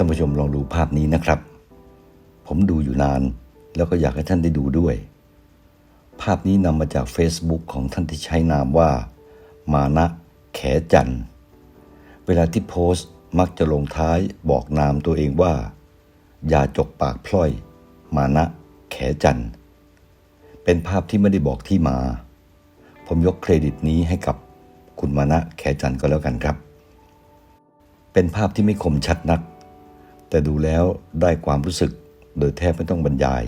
ท่านผู้ชมลองดูภาพนี้นะครับ ผมดูอยู่นาน แล้วก็อยากให้ท่านได้ดูด้วย ภาพนี้นำมาจาก Facebook ของท่านที่ใช้นามว่า มานะแขจัน เวลาที่โพสต์มักจะลงท้ายบอกนามตัวเองว่า อย่าจกปากพล่อย มานะแขจัน เป็นภาพที่ไม่ได้บอกที่มา ผมยกเครดิตนี้ให้กับคุณมานะแขจันก็แล้วกันครับ เป็นภาพที่ไม่คมชัดนัก แต่ดูแล้วได้ความรู้สึกโดยแทบไม่ต้องบรรยาย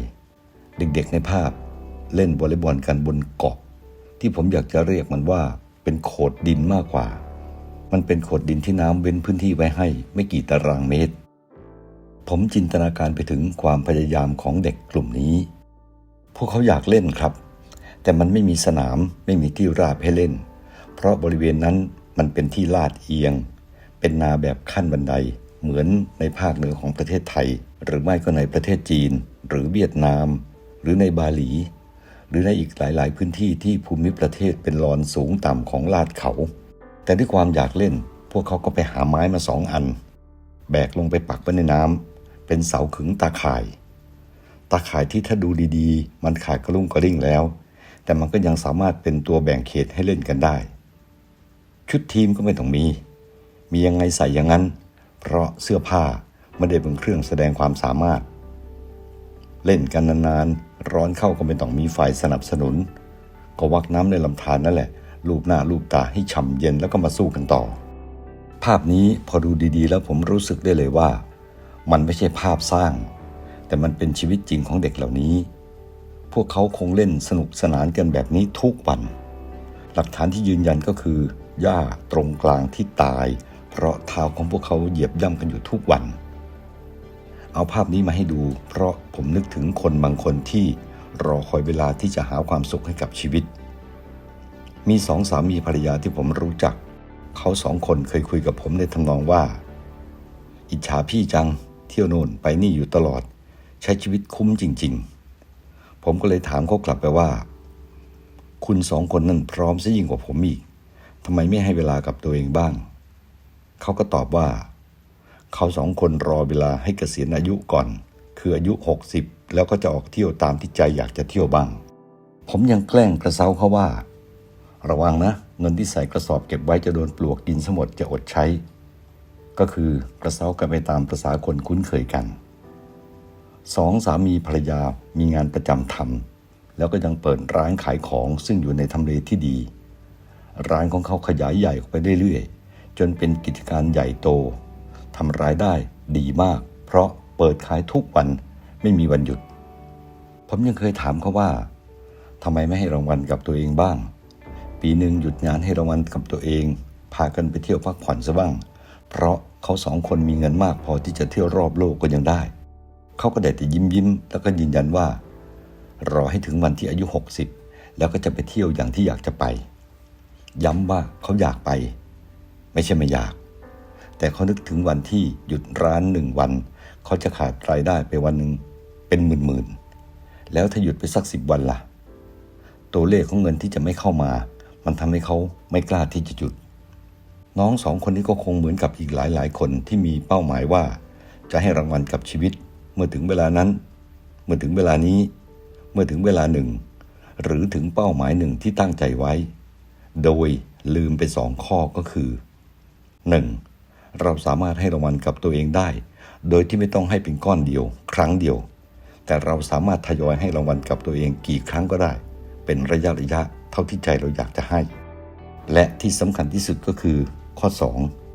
เด็กๆในภาพเล่นวอลเลย์บอลกันบนเกาะที่ผมอยากจะเรียกมันว่าเป็นโขดดินมากกว่า มันเป็นโขดดินที่น้ำเว้นพื้นที่ไว้ให้ไม่กี่ตารางเมตร ผมจินตนาการไปถึงความพยายามของเด็กกลุ่มนี้ พวกเขาอยากเล่นครับ แต่มันไม่มีสนามไม่มีที่ราบให้เล่น เพราะบริเวณนั้นมันเป็นที่ลาดเอียง เป็นนาแบบขั้นบันได เหมือนในภาคเหนือของประเทศไทย หรือไม่ก็ในประเทศจีน หรือเวียดนาม หรือในบาหลี หรือในอีกหลาย ๆ พื้นที่ที่ภูมิประเทศเป็นลอนสูงต่ำของลาดเขา แต่ด้วยความอยากเล่น พวกเขาก็ไปหาไม้มาสองอัน แบกลงไปปักไว้ในน้ำเป็นเสาขึงตาข่าย ตาข่ายที่ถ้าดูดี ๆ มันขาดกระลุ่งกระริ่งแล้ว แต่มันก็ยังสามารถเป็นตัวแบ่งเขตให้เล่นกันได้ ชุดทีมก็ไม่ต้องมี มียังไงใส่อย่างนั้น เพราะเสื้อผ้าไม่ได้เป็นเครื่องแสดงความสามารถ เล่นกันนานๆ ร้อนเข้าก็ไม่ต้องมีไฟสนับสนุน ก็วักน้ำในลำธารนั่นแหละ ลูบหน้าลูบตาให้ฉ่ำเย็นแล้วก็มาสู้กันต่อ ภาพนี้พอดูดีๆ แล้วผมรู้สึกได้เลยว่า มันไม่ใช่ภาพสร้าง แต่มันเป็นชีวิตจริงของเด็กเหล่านี้ พวกเขาคงเล่นสนุกสนานกันแบบนี้ทุกวัน หลักฐานที่ยืนยันก็คือหญ้าตรงกลางที่ตาย เพราะเท้าของพวกเขาเหยียบย่ำกันอยู่ทุกวัน เอาภาพนี้มาให้ดู เพราะผมนึกถึงคนบางคนที่รอคอยเวลาที่จะหาความสุขให้กับชีวิต มีสองสามีภรรยาที่ผมรู้จัก เขาสองคนเคยคุยกับผมในทำนองว่า อิจฉาพี่จัง เที่ยวโน่นไปนี่อยู่ตลอด ใช้ชีวิตคุ้มจริง ๆ ผมก็เลยถามเขากลับไปว่า คุณสองคนนั้นพร้อมซะยิ่งกว่าผมอีกทำไมไม่ให้เวลากับตัวเองบ้าง เขาก็ตอบว่า เขาสองคนรอเวลาให้เกษียณอายุก่อน คืออายุ 60 แล้วก็จะออกเที่ยวตามที่ใจอยากจะเที่ยวบ้าง ผมยังแกล้งกระเซาเขาว่า ระวังนะ เงินที่ใส่กระสอบเก็บไว้จะโดนปลวกกินสมดจะอดใช้ ก็คือกระเซากันไปตามประษาคนคุ้นเคยกันสองสามีภรรยามีงานประจำทำแล้วก็ยังเปิดร้านขายของซึ่งอยู่ในทำเลที่ดี ร้านของเขาขยายใหญ่ออกไปเรื่อยๆ จนเป็นกิจการใหญ่โตทำรายได้ดีมาก เพราะเปิดขายทุกวันไม่มีวันหยุด ผมยังเคยถามเขาว่าทำไมไม่ให้รางวัลกับตัวเองบ้าง ปีหนึ่งหยุดงานให้รางวัลกับตัวเอง พากันไปเที่ยวพักผ่อนซะบ้าง เพราะเขาสองคนมีเงินมากพอที่จะเที่ยวรอบโลกก็ยังได้ เขาก็ได้แต่ยิ้มยิ้มแล้วก็ยืนยันว่า รอให้ถึงวันที่อายุ 60 แล้วก็จะไปเที่ยวอย่างที่อยากจะไป ย้ำว่าเขาอยากไป ไม่ใช่ไม่อยาก แต่เขานึกถึงวันที่หยุดร้านหนึ่งวัน เขาจะขาดรายได้ไปวันหนึ่งเป็นหมื่นๆแล้วถ้าหยุดไปสักสิบวันล่ะ ตัวเลขของเงินที่จะไม่เข้ามา มันทำให้เขาไม่กล้าที่จะหยุด น้องสองคนนี้ก็คงเหมือนกับอีกหลายๆคนที่มีเป้าหมายว่า จะให้รางวัลกับชีวิต เมื่อถึงเวลานั้น เมื่อถึงเวลานี้ เมื่อถึงเวลาหนึ่ง หรือถึงเป้าหมายหนึ่งที่ตั้งใจไว้ โดยลืมไปสองข้อก็คือ 1. เราสามารถให้รางวัลกับตัวเองได้ โดยที่ไม่ต้องให้เป็นก้อนเดียว ครั้งเดียว แต่เราสามารถทยอยให้รางวัลกับตัวเองกี่ครั้งก็ได้ เป็นระยะระยะเท่าที่ใจเราอยากจะให้ และที่สำคัญที่สุดก็คือ ข้อ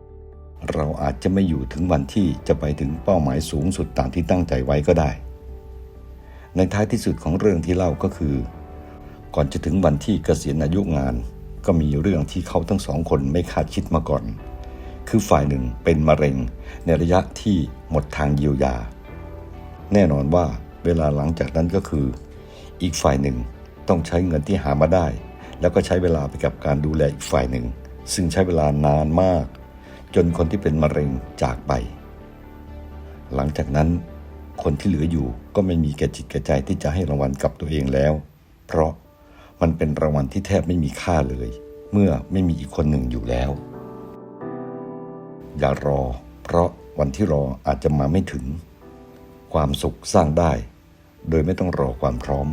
2 เราอาจจะไม่อยู่ถึงวันที่จะไปถึงเป้าหมายสูงสุดตามที่ตั้งใจไว้ก็ได้ ในท้ายที่สุดของเรื่องที่เล่าก็คือ ก่อนจะถึงวันที่เกษียณอายุงาน ก็มีเรื่องที่เขาทั้งสองคนไม่คาดคิดมาก่อน คือฝ่ายหนึ่งเป็นมะเร็งในระยะที่หมดทางเยียวยา แน่นอนว่าเวลาหลังจากนั้นก็คือ อีกฝ่ายหนึ่งต้องใช้เงินที่หามาได้ แล้วก็ใช้เวลาไปกับการดูแลอีกฝ่ายหนึ่ง ซึ่งใช้เวลานานมาก จนคนที่เป็นมะเร็งจากไป หลังจากนั้น คนที่เหลืออยู่ก็ไม่มีแก่จิตแก่ใจที่จะให้รางวัลกับตัวเองแล้ว เพราะมันเป็นรางวัลที่แทบไม่มีค่าเลย เมื่อไม่มีอีกคนหนึ่งอยู่แล้ว อย่ารอ เพราะวันที่รออาจจะมาไม่ถึง ความสุขสร้างได้ โดยไม่ต้องรอความพร้อม